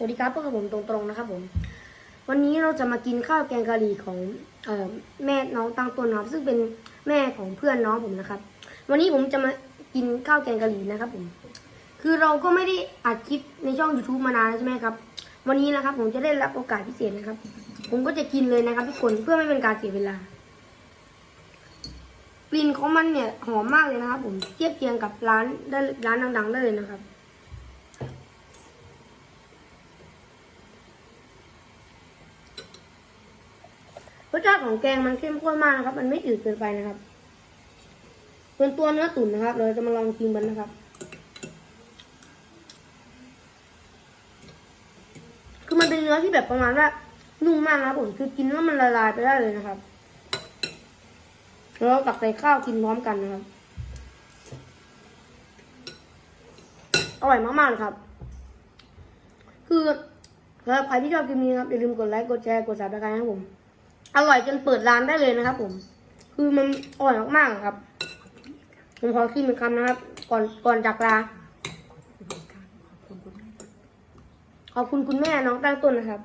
สวัสดีครับพวกบผมตรงๆนะครับผม วันนี้เราจะมากินข้าวแกงกะหรี่ของเออแม่น้องตั้งต้นนะครับ ซึ่งเป็นแม่ของเพื่อนน้องผมนะครับ วันนี้ผมจะมากินข้าวแกงกะหรี่นะครับ ผม คือเราก็ไม่ได้อัดคลิปในช่อง YouTube มานานแล้วใช่ไหมครับ วันนี้นะครับ ผมจะได้รับโอกาสพิเศษนะครับ ผมก็จะกินเลยนะครับ ทุกคนเพื่อไม่เป็นการเสียเวลากลิ่นของมันเนี่ยหอมมากเลยนะครับ ผมเทียบเคียงกับร้านได้ร้านดังๆได้เลยนะครับ รสชาติของแกงมันเข้มข้นมากนะครับ มันไม่จืดเกินไปนะครับส่วนตัวเนื้อตุ๋นนะครับ เราจะมาลองกินกันนะครับ คือมันเป็นเนื้อที่แบบประมาณว่านุ่มมากนะผมคือกินแล้วมันละลายไปได้เลยนะครับแล้วตักใส่ข้าวกินพร้อมกันนะครับ อร่อยมากๆเลยครับ คือสำหรับใครที่ชอบคลิปนี้ครับอย่าลืมกดไลค์กดแชร์กดซับสไครต์นะครับผม อร่อยจนเปิดร้านได้เลยนะครับ ผม คือมันอร่อยมากๆครับ ผมขอกินเป็นคำนะครับ ก่อนก่อนจากลาขอบคุณคุณแม่น้องตั้งต้นนะครับ